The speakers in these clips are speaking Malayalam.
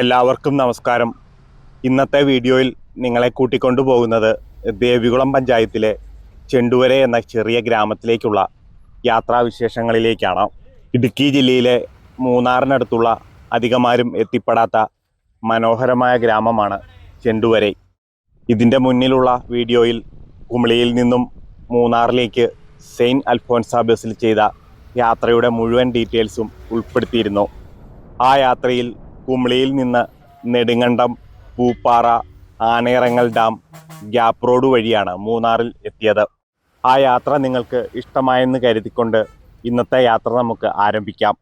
എല്ലാവർക്കും നമസ്കാരം. ഇന്നത്തെ വീഡിയോയിൽ നിങ്ങളെ കൂട്ടിക്കൊണ്ടു പോകുന്നത് ദേവികുളം പഞ്ചായത്തിലെ ചെണ്ടുവര എന്ന ചെറിയ ഗ്രാമത്തിലേക്കുള്ള യാത്രാവിശേഷങ്ങളിലേക്കാണ് ഇടുക്കി ജില്ലയിലെ മൂന്നാറിനടുത്തുള്ള അധികമാരും എത്തിപ്പെടാത്ത മനോഹരമായ ഗ്രാമമാണ് ചെണ്ടുവരെ. ഇതിന്റെ മുന്നിലുള്ള വീഡിയോയിൽ കുമിളിയിൽ നിന്നും മൂന്നാറിലേക്ക് സെയിന്റ് അൽഫോൻസ ബസ്സിൽ ചെയ്ത യാത്രയുടെ മുഴുവൻ ഡീറ്റെയിൽസും ഉൾപ്പെടുത്തിയിരുന്നു. ആ യാത്രയിൽ കുമിളിയിൽ നിന്ന് Nedumkandam Pooppara Anayirangal dam gap road വഴിയാണ് മൂന്നാറിൽ എത്തിയത്. ആ യാത്ര നിങ്ങൾക്ക് ഇഷ്ടമായെന്ന് കരുതിക്കൊണ്ട് ഇന്നത്തെ യാത്ര നമുക്ക് ആരംഭിക്കാം.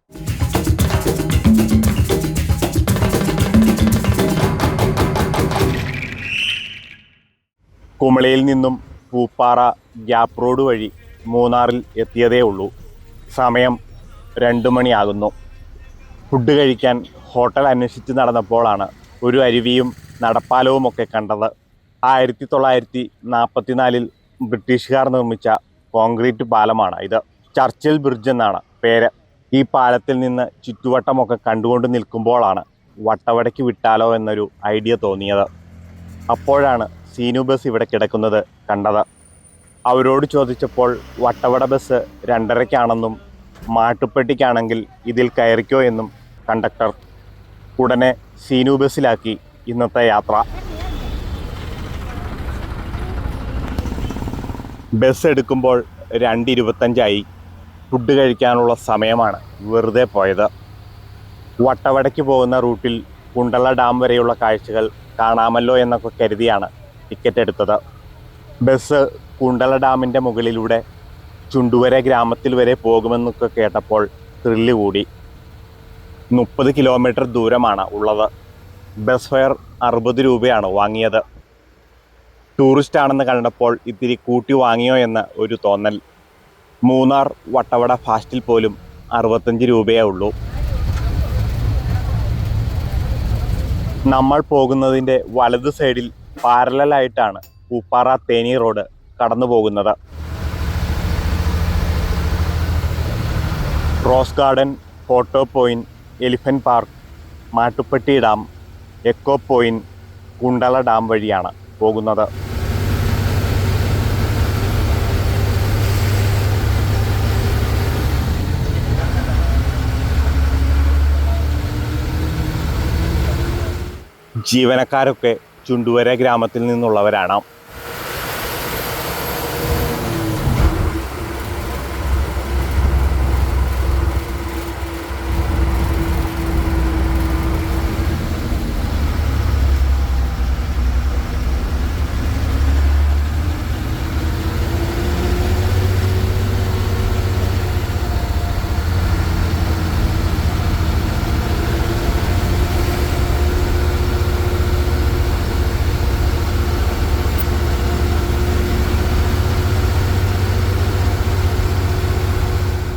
കുമളിയിൽ നിന്നും പൂപ്പാറ ഗ്യാപ്പ് റോഡ് വഴി മൂന്നാറിൽ എത്തിയതേ ഉള്ളൂ. സമയം രണ്ട് മണിയാകുന്നു. ഫുഡ് കഴിക്കാൻ ഹോട്ടൽ അന്വേഷിച്ച് നടന്നപ്പോഴാണ് ഒരു അരുവിയും നടപ്പാലവും ഒക്കെ കണ്ടത്. ആയിരത്തി തൊള്ളായിരത്തി നാൽപ്പത്തിനാലിൽ ബ്രിട്ടീഷുകാർ നിർമ്മിച്ച കോൺക്രീറ്റ് പാലമാണ് ഇത്. ചർച്ചിൽ ബ്രിഡ്ജ് എന്നാണ് പേര്. ഈ പാലത്തിൽ നിന്ന് ചുറ്റുവട്ടമൊക്കെ കണ്ടുകൊണ്ട് നിൽക്കുമ്പോഴാണ് വട്ടവടയ്ക്ക് വിട്ടാലോ എന്നൊരു ഐഡിയ തോന്നിയത്. അപ്പോഴാണ് സീനു ബസ് ഇവിടെ കിടക്കുന്നത് കണ്ടത്. അവരോട് ചോദിച്ചപ്പോൾ വട്ടവട ബസ് രണ്ടരയ്ക്കാണെന്നും മാട്ടുപ്പെട്ടിക്കാണെങ്കിൽ ഇതിൽ കയറിക്കോ എന്നും കണ്ടക്ടർ ഉടനെ സീനു ബസ്സിലാക്കി ഇന്നത്തെ യാത്ര. ബസ് എടുക്കുമ്പോൾ രണ്ട് ഇരുപത്തഞ്ചായി ഫുഡ് കഴിക്കാനുള്ള സമയമാണ് വെറുതെ പോയത്. വട്ടവടയ്ക്ക് പോകുന്ന റൂട്ടിൽ കുണ്ടള ഡാം വരെയുള്ള കാഴ്ചകൾ കാണാമല്ലോ എന്നൊക്കെ കരുതിയാണ് ടിക്കറ്റ് എടുത്തത്. ബസ് കുണ്ടള ഡാമിന്റെ മുകളിലൂടെ ചുണ്ടുവര ഗ്രാമത്തിൽ വരെ പോകുമെന്നൊക്കെ കേട്ടപ്പോൾ ത്രില്ല് കൂടി. മുപ്പത് കിലോമീറ്റർ ദൂരമാണ് ഉള്ളത്. ബസ് ഫെയർ അറുപത് രൂപയാണ് വാങ്ങിയത്. ടൂറിസ്റ്റ് ആണെന്ന് കണ്ടപ്പോൾ ഇത്തിരി കൂട്ടി വാങ്ങിയോ എന്ന് ഒരു തോന്നൽ. മൂന്നാർ വട്ടവട ഫാസ്റ്റിൽ പോലും അറുപത്തഞ്ച് രൂപയേ ഉള്ളൂ. നമ്മൾ പോകുന്നതിന്റെ വലത് സൈഡിൽ പാരലായിട്ടാണ് പൂപ്പാറ തേനി റോഡ് കടന്നു പോകുന്നത്. Rose garden photo point elephant park Mattupetty dam echo point Kundala dam വഴിയാണ് പോകുന്നത്. ജീവനക്കാരൊക്കെ ചുണ്ടുവര ഗ്രാമത്തിൽ നിന്നുള്ളവരാണ്.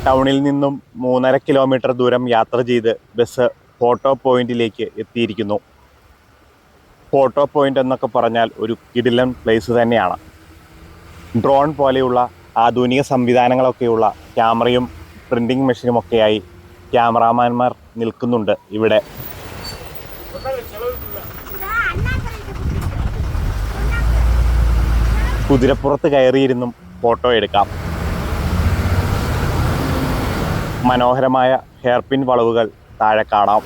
ടൗണിൽ നിന്നും മൂന്നര കിലോമീറ്റർ ദൂരം യാത്ര ചെയ്ത് ബസ് ഫോട്ടോ പോയിന്റിലേക്ക് എത്തിയിരിക്കുന്നു. ഫോട്ടോ പോയിന്റ് എന്നൊക്കെ പറഞ്ഞാൽ ഒരു കിടിലൻ പ്ലേസ് തന്നെയാണ്. ഡ്രോൺ പോലെയുള്ള ആധുനിക സംവിധാനങ്ങളൊക്കെയുള്ള ക്യാമറയും പ്രിന്റിംഗ് മെഷീനും ഒക്കെയായി ക്യാമറാമാൻമാർ നിൽക്കുന്നുണ്ട് ഇവിടെ. കുതിരപ്പുറത്ത് കയറിയിരുന്നും ഫോട്ടോ എടുക്കാം. മനോഹരമായ ഹെയർപിൻ വളവുകൾ താഴെ കാണാം.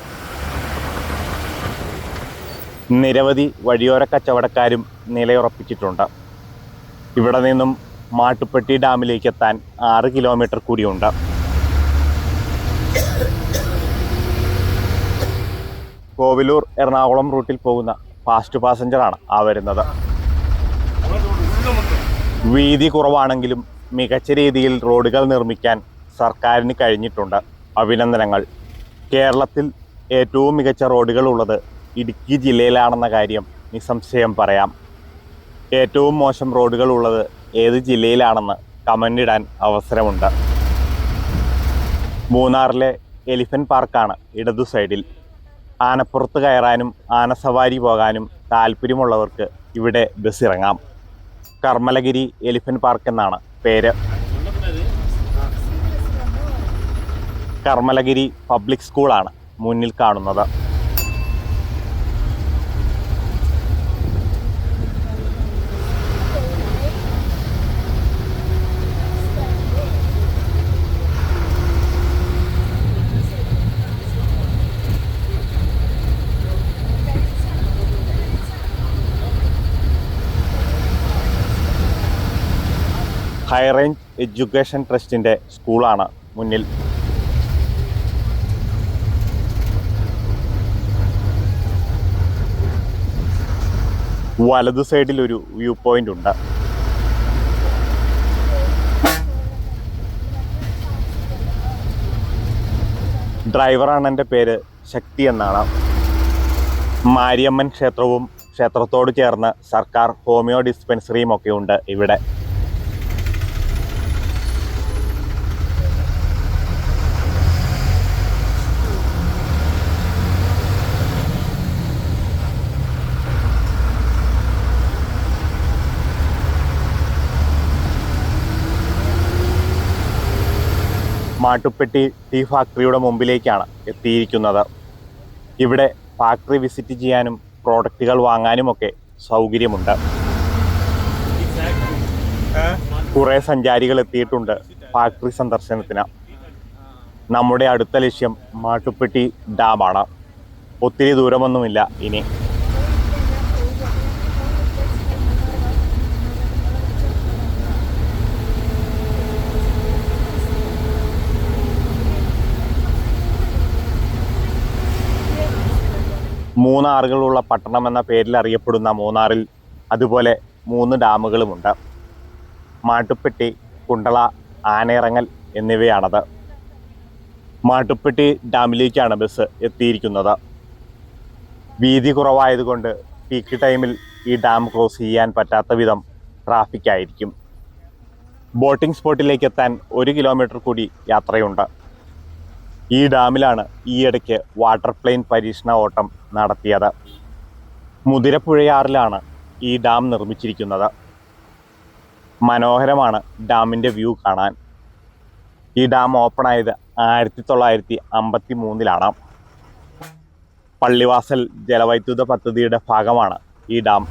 നിരവധി വഴിയോര കച്ചവടക്കാരും നിലയുറപ്പിച്ചിട്ടുണ്ട്. ഇവിടെ നിന്നും മാട്ടുപ്പെട്ടി ഡാമിലേക്ക് എത്താൻ ആറ് കിലോമീറ്റർ കൂടിയുണ്ട്. കോവിലൂർ എറണാകുളം റൂട്ടിൽ പോകുന്ന ഫാസ്റ്റ് പാസഞ്ചറാണ് ആ വരുന്നത്. വീതി കുറവാണെങ്കിലും മികച്ച രീതിയിൽ റോഡുകൾ നിർമ്മിക്കാൻ സർക്കാരിന് കഴിഞ്ഞിട്ടുണ്ട് അഭിനന്ദനങ്ങൾ. കേരളത്തിൽ ഏറ്റവും മികച്ച റോഡുകൾ ഉള്ളത് ഇടുക്കി ജില്ലയിലാണെന്ന കാര്യം നിസ്സംശയം പറയാം. ഏറ്റവും മോശം റോഡുകൾ ഉള്ളത് ഏത് ജില്ലയിലാണെന്ന് കമന്റ് ഇടാൻ അവസരമുണ്ട്. മൂന്നാറിലെ എലിഫന്റ് പാർക്കാണ് ഇടതു സൈഡിൽ. ആനപ്പുറത്ത് കയറാനും ആനസവാരി പോകാനും താല്പര്യമുള്ളവർക്ക് ഇവിടെ ബസ് ഇറങ്ങാം കർമ്മലഗിരി എലിഫന്റ് പാർക്ക് എന്നാണ് പേര്. കർമ്മലഗിരി പബ്ലിക് സ്കൂളാണ് മുന്നിൽ കാണുന്നത്. ഹൈ റേഞ്ച് എഡ്യൂക്കേഷൻ ട്രസ്റ്റിന്റെ സ്കൂളാണ് മുന്നിൽ. വലതു സൈഡിൽ ഒരു വ്യൂ പോയിന്റ് ഉണ്ട്. ഡ്രൈവറാണ് എന്റെ പേര് ശക്തി എന്നാണ്. മാരിയമ്മൻ ക്ഷേത്രവും ക്ഷേത്രത്തോട് ചേർന്ന് സർക്കാർ ഹോമിയോ ഡിസ്പെൻസറിയും ഒക്കെ ഉണ്ട് ഇവിടെ. മാട്ടുപ്പെട്ടി ടീ ഫാക്ടറിയുടെ മുമ്പിലേക്കാണ് എത്തിയിരിക്കുന്നത്. ഇവിടെ ഫാക്ടറി വിസിറ്റ് ചെയ്യാനും പ്രോഡക്റ്റുകൾ വാങ്ങാനും ഒക്കെ സൗകര്യമുണ്ട്. കുറേ സഞ്ചാരികൾ എത്തിയിട്ടുണ്ട് ഫാക്ടറി സന്ദർശനത്തിന്. നമ്മുടെ അടുത്ത ലക്ഷ്യം മാട്ടുപ്പെട്ടി ഡാമാണ്. ഒത്തിരി ദൂരമൊന്നുമില്ല ഇനി. മൂന്നാറുകളുള്ള പട്ടണം എന്ന പേരിൽ അറിയപ്പെടുന്ന മൂന്നാറിൽ അതുപോലെ മൂന്ന് ഡാമുകളുമുണ്ട്. മാട്ടുപ്പെട്ടി കുണ്ടള ആനയിറങ്ങൽ എന്നിവയാണത്. മാട്ടുപ്പെട്ടി ഡാമിലേക്കാണ് ബസ് എത്തിയിരിക്കുന്നത്. വീതി കുറവായതുകൊണ്ട് പീക്ക് ടൈമിൽ ഈ ഡാം ക്രോസ് ചെയ്യാൻ പറ്റാത്ത വിധം ട്രാഫിക് ആയിരിക്കും. ബോട്ടിംഗ് സ്പോട്ടിലേക്ക് എത്താൻ ഒരു കിലോമീറ്റർ കൂടി യാത്രയുണ്ട്. ഈ ഡാമിലാണ് ഈയിടയ്ക്ക് വാട്ടർ പ്ലെയിൻ പരീക്ഷണ ഓട്ടം നടത്തിയത്. മുതിരപ്പുഴയാറിലാണ് ഈ ഡാം നിർമ്മിച്ചിരിക്കുന്നത്. മനോഹരമാണ് ഡാമിന്റെ വ്യൂ കാണാൻ. ഈ ഡാം ഓപ്പൺ ആയത് ആയിരത്തി തൊള്ളായിരത്തി അമ്പത്തി മൂന്നിലാണ് പള്ളിവാസൽ ജലവൈദ്യുത പദ്ധതിയുടെ ഭാഗമാണ് ഈ ഡാം.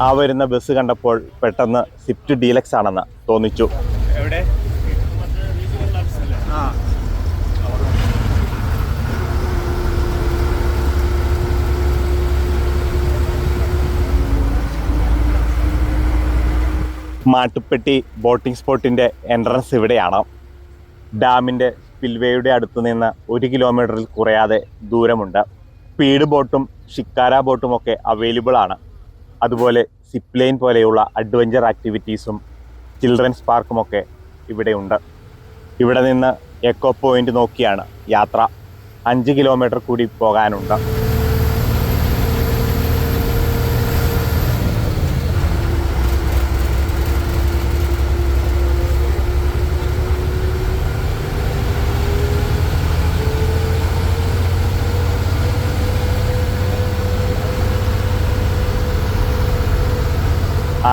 ആ വരുന്ന ബസ് കണ്ടപ്പോൾ പെട്ടെന്ന് സിഫ്റ്റ് ഡീലക്സ് ആണെന്ന് തോന്നിച്ചു. എവിടെ? മാട്ടുപ്പെട്ടി ബോട്ടിംഗ് സ്പോട്ടിന്റെ എൻട്രൻസ് ഇവിടെയാണ്. ഡാമിന്റെ സ്പിൽവേയുടെ അടുത്ത് നിന്ന് ഒരു കിലോമീറ്ററിൽ കുറയാതെ ദൂരമുണ്ട്. സ്പീഡ് ബോട്ടും ഷിക്കാര ബോട്ടും ഒക്കെ അവൈലബിൾ ആണ്. അതുപോലെ സിപ്പ് ലൈൻ പോലെയുള്ള അഡ്വഞ്ചർ ആക്ടിവിറ്റീസും ചിൽഡ്രൻസ് പാർക്കും ഒക്കെ ഇവിടെയുണ്ട് ഇവിടെ നിന്ന് എക്കോ പോയിന്റ് നോക്കിയാണ് യാത്ര. അഞ്ച് കിലോമീറ്റർ കൂടി പോകാനുണ്ട്.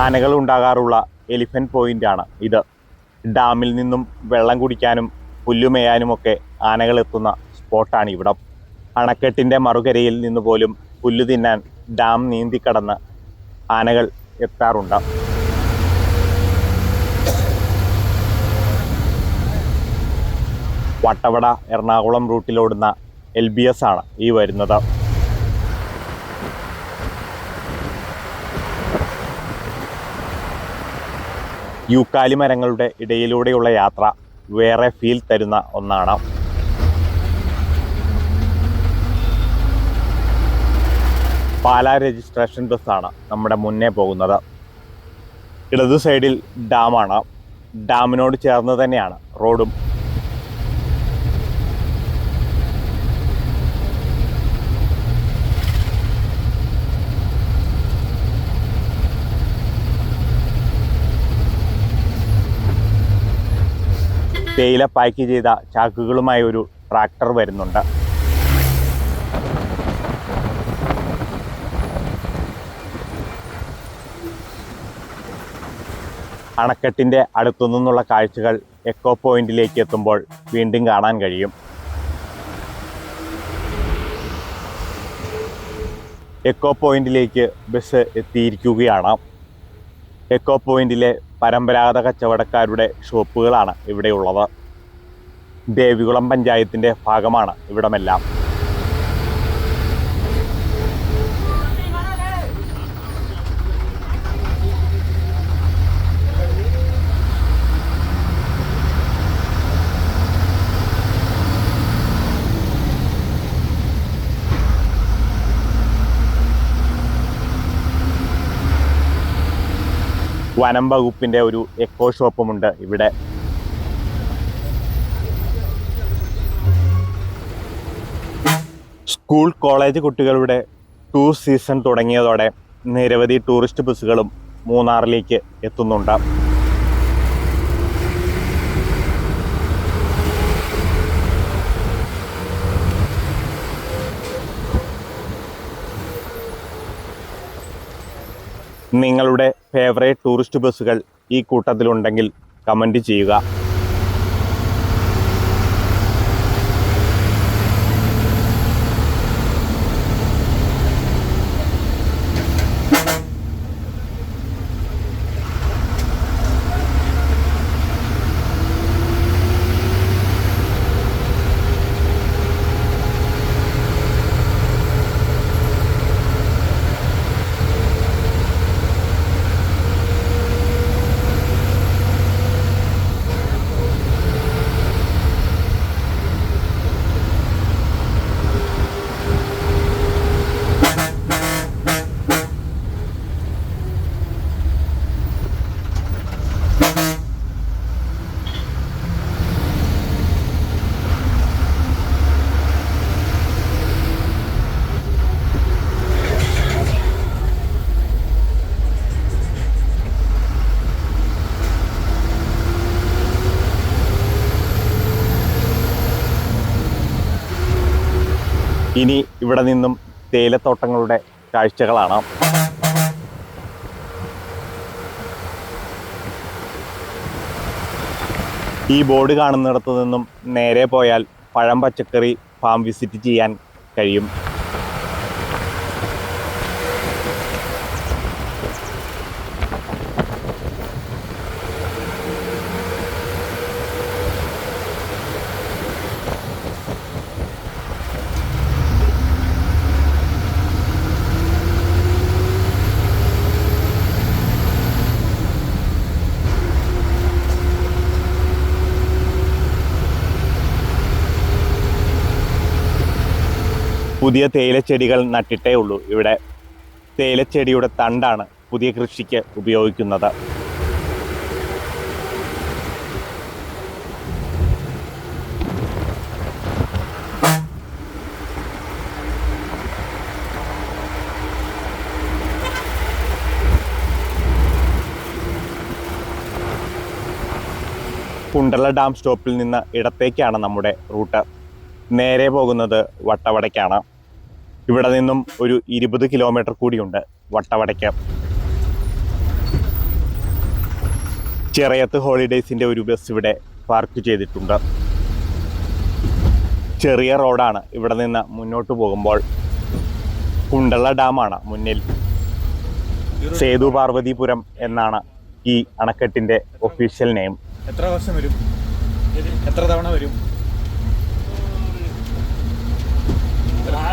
ആനകൾ ഉണ്ടാകാറുള്ള എലിഫന്റ് പോയിന്റ് ആണ് ഇത്. ഡാമിൽ നിന്നും വെള്ളം കുടിക്കാനും പുല്ലുമേയാനുമൊക്കെ ആനകൾ എത്തുന്ന സ്പോട്ടാണ് ഇവിടം. അണക്കെട്ടിന്റെ മറുകരയിൽ നിന്ന് പോലും പുല്ലു തിന്നാൻ ഡാം നീന്തിക്കടന്ന് ആനകൾ എത്താറുണ്ട്. വട്ടവട എറണാകുളം റൂട്ടിലോടുന്ന എൽ ബി എസ് ആണ് ഈ വരുന്നത്. യൂക്കാലി മരങ്ങളുടെ ഇടയിലൂടെയുള്ള യാത്ര വേറെ ഫീൽ തരുന്ന ഒന്നാണ്. പാലാ രജിസ്ട്രേഷൻ ബസ്സാണ് നമ്മുടെ മുന്നേ പോകുന്നത്. ഇടതു സൈഡിൽ ഡാമാണ് ഡാമിനോട് ചേർന്ന് തന്നെയാണ്. റോഡും തേയില പാക്ക് ചെയ്ത ചാക്കുകളുമായി ഒരു ട്രാക്ടർ വരുന്നുണ്ട്. അണക്കെട്ടിന്റെ അടുത്തു നിന്നുള്ള കാഴ്ചകൾ എക്കോ പോയിന്റിലേക്ക് എത്തുമ്പോൾ വീണ്ടും കാണാൻ കഴിയും. എക്കോ പോയിന്റിലേക്ക് ബസ് എത്തിയിരിക്കുകയാണ്. എക്കോ പോയിന്റിലെ പരമ്പരാഗത കച്ചവടക്കാരുടെ ഷോപ്പുകളാണ് ഇവിടെയുള്ളത്. ദേവികുളം പഞ്ചായത്തിന്റെ ഭാഗമാണ് ഇവിടമെല്ലാം. വനം വകുപ്പിന്റെ ഒരു എക്കോ ഷോപ്പുമുണ്ട് ഇവിടെ. സ്കൂൾ കോളേജ് കുട്ടികളുടെ ടൂർ സീസൺ തുടങ്ങിയതോടെ നിരവധി ടൂറിസ്റ്റ് ബസ്സുകളും മൂന്നാറിലേക്ക് എത്തുന്നുണ്ട്. നിങ്ങളുടെ ഫേവറേറ്റ് ടൂറിസ്റ്റ് ബസ്സുകൾ ഈ കൂട്ടത്തിലുണ്ടെങ്കിൽ കമന്റ് ചെയ്യുക ഇനി ഇവിടെ നിന്നും തേയിലത്തോട്ടങ്ങളുടെ കാഴ്ചകളാണ്. ഈ ബോർഡ് കാണുന്നിടത്തു നിന്നും നേരെ പോയാൽ പഴം പച്ചക്കറി ഫാം വിസിറ്റ് ചെയ്യാൻ കഴിയും. പുതിയ തേയിലച്ചെടികൾ നട്ടിട്ടേ ഉള്ളൂ. ഇവിടെ തേയിലച്ചെടിയുടെ തണ്ടാണ് പുതിയ കൃഷിക്ക് ഉപയോഗിക്കുന്നത്. കുണ്ടള ഡാം സ്റ്റോപ്പിൽ നിന്ന് ഇടത്തേക്കാണ് നമ്മുടെ റൂട്ട്. നേരെ പോകുന്നത് വട്ടവടയ്ക്കാണ്. ഇവിടെ നിന്നും ഒരു ഇരുപത് കിലോമീറ്റർ കൂടിയുണ്ട് വട്ടവടയ്ക്ക്. ചെറിയത്ത് ഹോളിഡേയ്സിന്റെ ഒരു ബസ് ഇവിടെ പാർക്ക് ചെയ്തിട്ടുണ്ട്. ചെറിയ റോഡാണ് ഇവിടെ നിന്ന് മുന്നോട്ട് പോകുമ്പോൾ. കുണ്ടള ഡാമാണ് മുന്നിൽ. സേതു പാർവതിപുരം എന്നാണ് ഈ അണക്കെട്ടിന്റെ ഒഫീഷ്യൽ നെയിം. എത്ര വർഷം വരും? എത്ര തവണ വരും?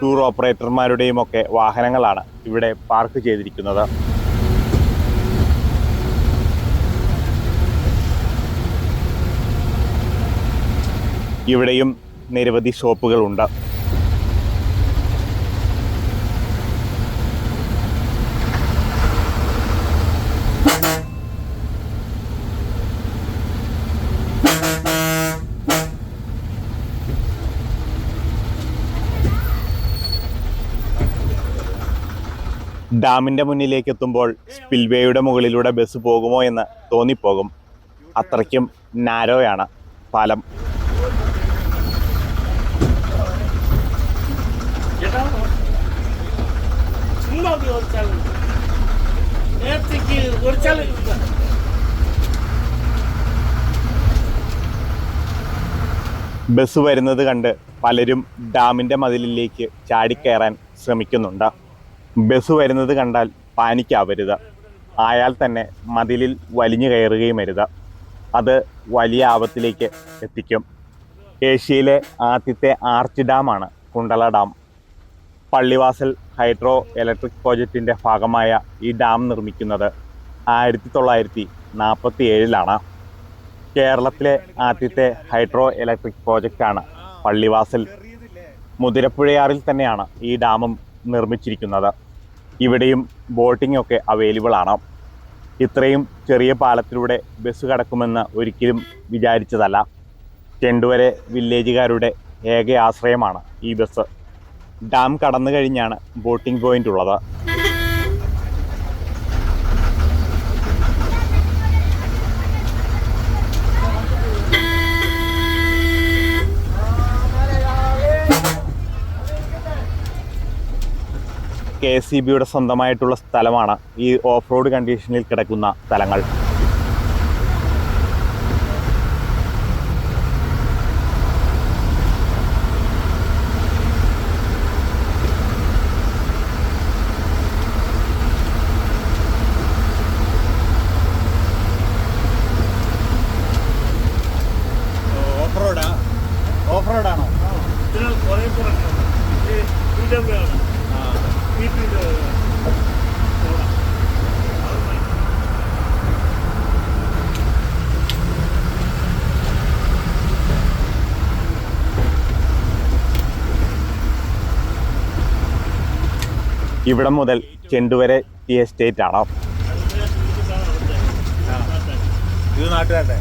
ടൂർ ഓപ്പറേറ്റർമാരുടെയും ഒക്കെ വാഹനങ്ങളാണ് ഇവിടെ പാർക്ക് ചെയ്തിരിക്കുന്നത്. ഇവിടെയും നിരവധി ഷോപ്പുകളുണ്ട്. ഡാമിന്റെ മുന്നിലേക്ക് എത്തുമ്പോൾ സ്പിൽവേയുടെ മുകളിലൂടെ ബസ് പോകുമോ എന്ന് തോന്നിപ്പോകും. അത്രയ്ക്കും നാരോയാണ് പാലം. ബസ് വരുന്നത് കണ്ട് പലരും ഡാമിന്റെ മതിലിലേക്ക് ചാടിക്കയറാൻ ശ്രമിക്കുന്നുണ്ട്. ബസ് വരുന്നത് കണ്ടാൽ പാനിക്കാവരുത്. ആയാൽ തന്നെ മതിലിൽ വലിഞ്ഞു കയറുകയും അരുത്. അത് വലിയ ആപത്തിലേക്ക് എത്തിക്കും. ഏഷ്യയിലെ ആദ്യത്തെ arch ഡാമാണ് Kundala dam. Pallivasal hydro electric പ്രോജക്റ്റിന്റെ ഭാഗമായ ഈ ഡാം നിർമ്മിക്കുന്നത് ആയിരത്തി തൊള്ളായിരത്തി നാൽപ്പത്തി ഏഴിലാണ് കേരളത്തിലെ ആദ്യത്തെ ഹൈഡ്രോ ഇലക്ട്രിക് പ്രോജക്റ്റാണ് പള്ളിവാസൽ. മുതിരപ്പുഴയാറിൽ തന്നെയാണ് ഈ ഡാമും നിർമ്മിച്ചിരിക്കുന്നത്. ഇവിടെയും ബോട്ടിംഗ് ഒക്കെ അവൈലബിൾ ആണ്. ഇത്രയും ചെറിയ പാലത്തിലൂടെ ബസ് കടക്കുമെന്ന് ഒരിക്കലും വിചാരിച്ചതല്ല. ചെണ്ടുവരെ വില്ലേജുകാരുടെ ഏക ആശ്രയമാണ് ഈ ബസ് ഡാം കടന്നു കഴിഞ്ഞാണ് ബോട്ടിംഗ് പോയിന്റ് ഉള്ളത്. കെ എസ് സി ബിയുടെ സ്വന്തമായിട്ടുള്ള സ്ഥലമാണ് ഈ ഓഫ് റോഡ് കണ്ടീഷനിൽ കിടക്കുന്ന സ്ഥലങ്ങൾ. ഓഫ് റോഡാ ഓഫ് റോഡാണോ ഇതിനാൽ കുറേ ഇവിടം മുതൽ ചെണ്ടുവരെ ഈ എസ്റ്റേറ്റ് ആണോ? ഇത് നാട്ടുകാരുടെ.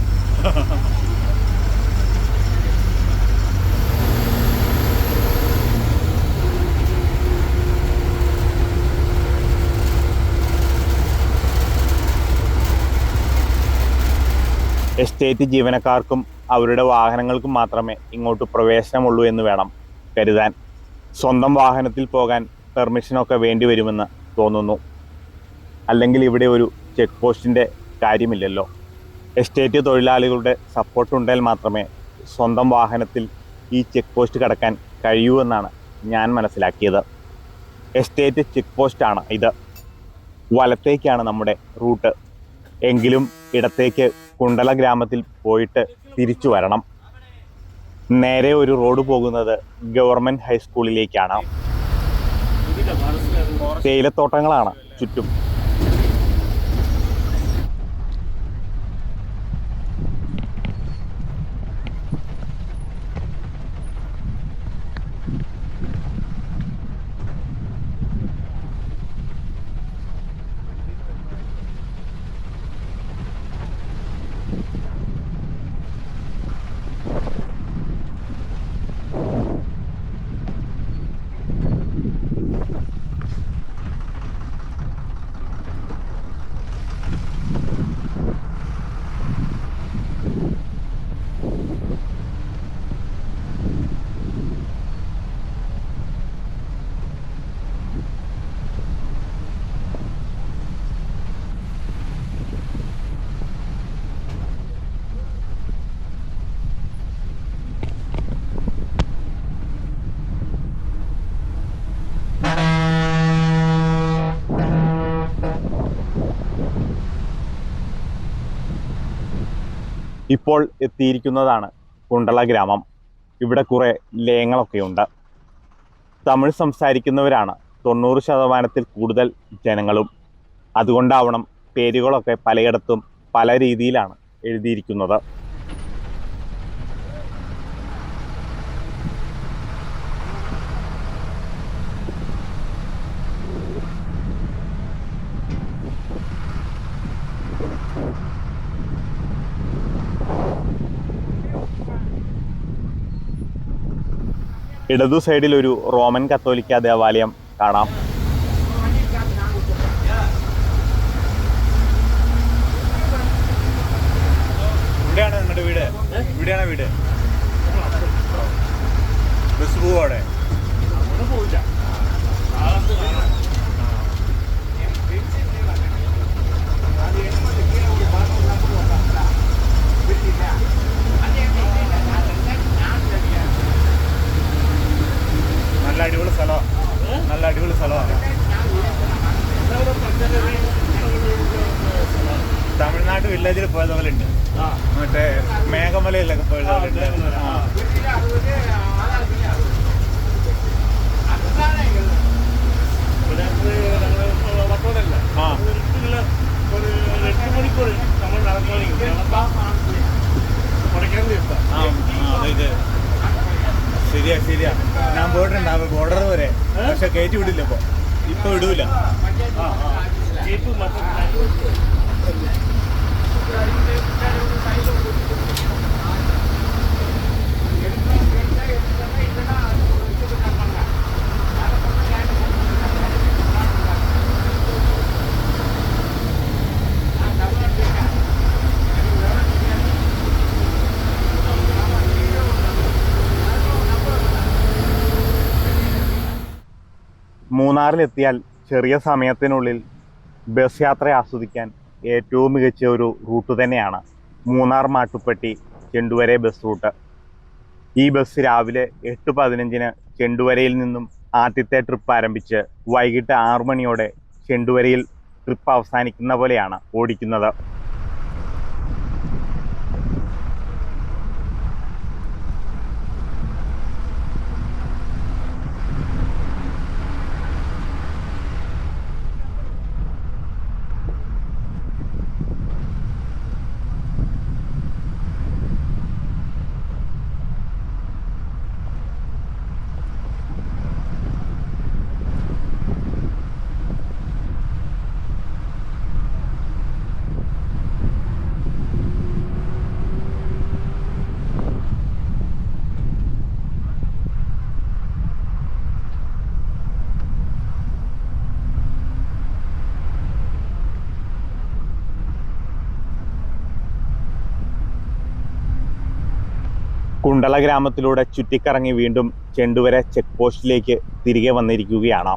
എസ്റ്റേറ്റ് ജീവനക്കാർക്കും അവരുടെ വാഹനങ്ങൾക്കും മാത്രമേ ഇങ്ങോട്ട് പ്രവേശനമുള്ളൂ എന്ന് വേണം കരുതാൻ. സ്വന്തം വാഹനത്തിൽ പോകാൻ പെർമിഷനൊക്കെ വേണ്ടി വരുമെന്ന് തോന്നുന്നു. അല്ലെങ്കിൽ ഇവിടെ ഒരു ചെക്ക് പോസ്റ്റിന്റെ കാര്യമില്ലല്ലോ. എസ്റ്റേറ്റ് തൊഴിലാളികളുടെ സപ്പോർട്ട് ഉണ്ടെങ്കിൽ മാത്രമേ സ്വന്തം വാഹനത്തിൽ ഈ ചെക്ക് പോസ്റ്റ് കടക്കാൻ കഴിയൂ എന്നാണ് ഞാൻ മനസ്സിലാക്കിയത്. എസ്റ്റേറ്റ് ചെക്ക് പോസ്റ്റാണ് ഇത്. വലത്തേക്കാണ് നമ്മുടെ റൂട്ട്. എങ്കിലും ഇടത്തേക്ക് കുണ്ടല ഗ്രാമത്തിൽ പോയിട്ട് തിരിച്ചു വരണം. നേരെ ഒരു റോഡ് പോകുന്നത് ഗവൺമെന്റ് ഹൈസ്കൂളിലേക്കാണ്. തേയിലത്തോട്ടങ്ങളാണ് ചുറ്റും. ഇപ്പോൾ എത്തിയിരിക്കുന്നതാണ് കുണ്ടള ഗ്രാമം. ഇവിടെ കുറേ ലയങ്ങളൊക്കെയുണ്ട് തമിഴ് സംസാരിക്കുന്നവരാണ് തൊണ്ണൂറ് ശതമാനത്തിൽ കൂടുതൽ ജനങ്ങളും. അതുകൊണ്ടാവണം പേരുകളൊക്കെ പലയിടത്തും പല രീതിയിലാണ് എഴുതിയിരിക്കുന്നത്. ഇടതു സൈഡിൽ ഒരു റോമൻ കത്തോലിക്ക ദേവാലയം കാണാം. ഇവിടെയാണ് നിങ്ങളുടെ വീട്? ഇവിടെയാണ് വീട് ബസ് പോവും അവിടെ അവിടെ പോയില്ല നാളത്ത് കാണാം നല്ല അടിപൊളി സ്ഥലമാണ് നല്ല അടിപൊളി സ്ഥലമാണ് ഇവിടെ പച്ചക്കറി തമിഴ്നാട് വില്ലേജിൽ പോയത് പോലെ ഉണ്ട് മറ്റേ മേഘമലയിലൊക്കെ പോയത് പോലെ ഉണ്ട് ശരിയാ ശരിയാ. ഞാൻ പോയിട്ടുണ്ട് ആ ബോർഡർ വരെ പക്ഷെ കയറ്റി വിടില്ല ഇപ്പൊ. ഇപ്പൊ വിടൂല ആ ആ ജീപ്പ് മൊത്തം മൂന്നാറിലെത്തിയാൽ ചെറിയ സമയത്തിനുള്ളിൽ ബസ് യാത്ര ആസ്വദിക്കാൻ ഏറ്റവും മികച്ച ഒരു റൂട്ട് തന്നെയാണ് മൂന്നാർ മാട്ടുപ്പെട്ടി ചെണ്ടുവരെ ബസ് റൂട്ട്. ഈ ബസ് രാവിലെ എട്ട് പതിനഞ്ചിന് ചെണ്ടുവരയിൽ നിന്നും ആദ്യത്തെ ട്രിപ്പ് ആരംഭിച്ച് വൈകിട്ട് ആറു മണിയോടെ ചെണ്ടുവരയിൽ ട്രിപ്പ് അവസാനിക്കുന്ന പോലെയാണ് ഓടിക്കുന്നത്. കുണ്ടള ഗ്രാമത്തിലൂടെ ചുറ്റിക്കറങ്ങി വീണ്ടും ചെണ്ടുവര ചെക്ക് പോസ്റ്റിലേക്ക് തിരികെ വന്നിരിക്കുകയാണ്.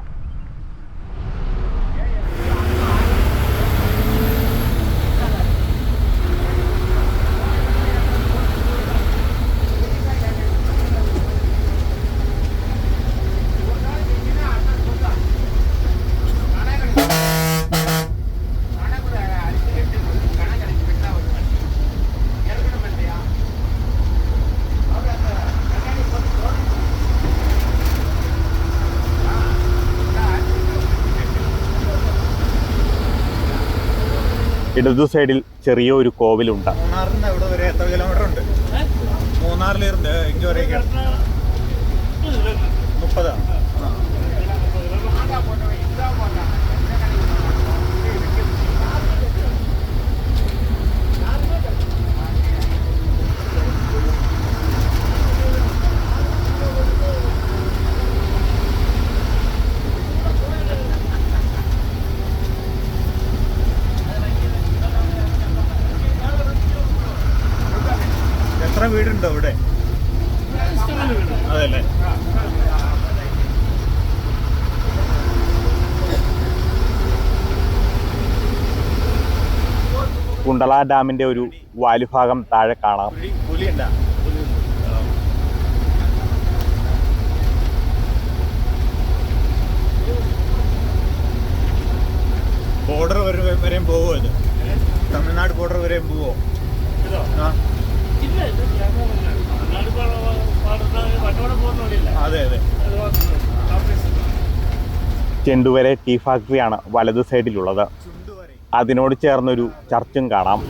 ഇടതു സൈഡിൽ ചെറിയ ഒരു കോവിലുണ്ട് മൂന്നാറിലിരുന്ന് ഇങ്ങ് വരെയൊക്കെ മുപ്പതാണ് എത്ര വീടുണ്ടോ ഇവിടെ ഇഷ്ടംപോലെ വീട് അതല്ലേ കുണ്ടള ഡാമിന്റെ ഒരു വാലുഭാഗം താഴെ കാണാം. ബോർഡർ വരെ വരെയും പോവോ ഇത്? തമിഴ്നാട് ബോർഡർ വരെയും പോവോ? അതെ അതെ. ചെണ്ടുവരെ ടീ ഫാക്ടറിയാണ് വലത് സൈഡിലുള്ളത് അതിനോട് ചേർന്നൊരു ചർച്ചും കാണാം.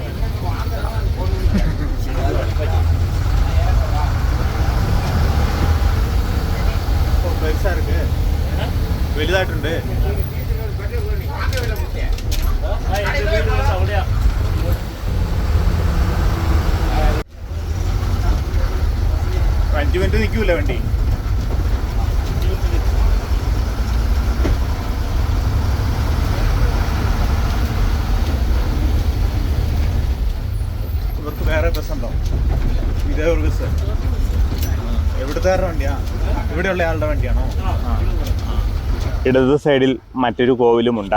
വലുതായിട്ടുണ്ട്. ഇടത് സൈഡിൽ മറ്റൊരു കോവിലുമുണ്ട്.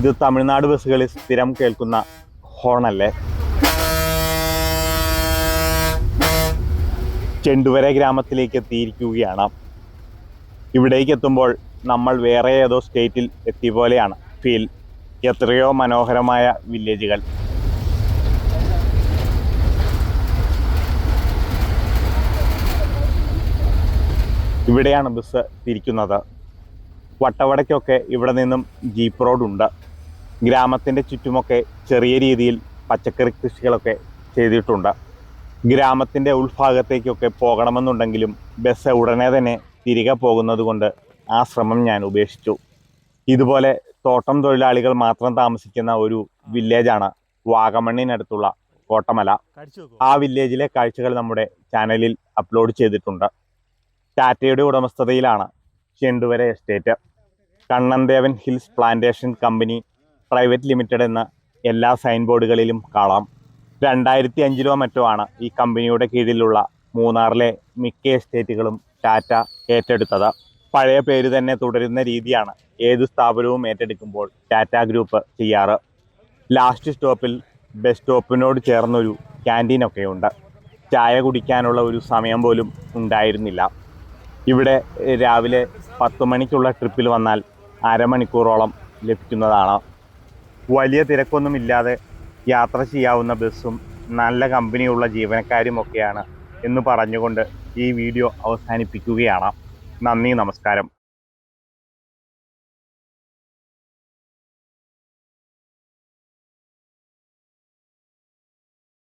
ഇത് തമിഴ്നാട് ബസ്സുകളിൽ സ്ഥിരം കേൾക്കുന്ന ഹോണല്ലേ? ചെണ്ടുവര ഗ്രാമത്തിലേക്ക് എത്തിയിരിക്കുകയാണ്. ഇവിടേക്ക് എത്തുമ്പോൾ നമ്മൾ വേറെ ഏതോ സ്റ്റേറ്റിൽ എത്തിയ പോലെയാണ് ഫീൽ എത്രയോ മനോഹരമായ വില്ലേജുകൾ ഇവിടെയാണ് ബസ് തിരിക്കുന്നത്. വട്ടവടയ്ക്കൊക്കെ ഇവിടെ നിന്നും ജീപ്പ് റോഡുണ്ട്. ഗ്രാമത്തിന്റെ ചുറ്റുമൊക്കെ ചെറിയ രീതിയിൽ പച്ചക്കറി കൃഷികളൊക്കെ ചെയ്തിട്ടുണ്ട്. ഗ്രാമത്തിന്റെ ഉൾഭാഗത്തേക്കൊക്കെ പോകണമെന്നുണ്ടെങ്കിലും ബസ് ഉടനെ തന്നെ തിരികെ പോകുന്നത് കൊണ്ട് ആ ശ്രമം ഞാൻ ഉപേക്ഷിച്ചു. ഇതുപോലെ തോട്ടം തൊഴിലാളികൾ മാത്രം താമസിക്കുന്ന ഒരു വില്ലേജാണ് വാഗമണ്ണിനടുത്തുള്ള കോട്ടമല. ആ വില്ലേജിലെ കാഴ്ചകൾ നമ്മുടെ ചാനലിൽ അപ്ലോഡ് ചെയ്തിട്ടുണ്ട്. ടാറ്റയുടെ ഉടമസ്ഥതയിലാണ് Chenduvara estate. Kannan Devan hills plantation company private limited എന്ന എല്ലാ സൈൻ ബോർഡുകളിലും കാണാം. രണ്ടായിരത്തി അഞ്ചിലോ മറ്റോ ആണ് ഈ കമ്പനിയുടെ കീഴിലുള്ള മൂന്നാറിലെ മിക്ക എസ്റ്റേറ്റുകളും ടാറ്റ ഏറ്റെടുത്തത്. പഴയ പേര് തന്നെ തുടരുന്ന രീതിയാണ് ഏത് സ്ഥാപനവും ഏറ്റെടുക്കുമ്പോൾ ടാറ്റ ഗ്രൂപ്പ് ചെയ്യാറ്. ലാസ്റ്റ് സ്റ്റോപ്പിൽ ബസ് സ്റ്റോപ്പിനോട് ചേർന്നൊരു ക്യാന്റീനൊക്കെ ഉണ്ട് ചായ കുടിക്കാനുള്ള ഒരു സമയം പോലും ഉണ്ടായിരുന്നില്ല. ഇവിടെ രാവിലെ പത്ത് മണിക്കുള്ള ട്രിപ്പിൽ വന്നാൽ അരമണിക്കൂറോളം ലഭിക്കുന്നതാണ്. വലിയ തിരക്കൊന്നും ഇല്ലാതെ യാത്ര ചെയ്യാവുന്ന ബസ്സും നല്ല കമ്പനിയുള്ള ജീവനക്കാരുമൊക്കെയാണ് എന്ന് പറഞ്ഞുകൊണ്ട് ഈ വീഡിയോ അവസാനിപ്പിക്കുകയാണ്. നന്ദി നമസ്കാരം.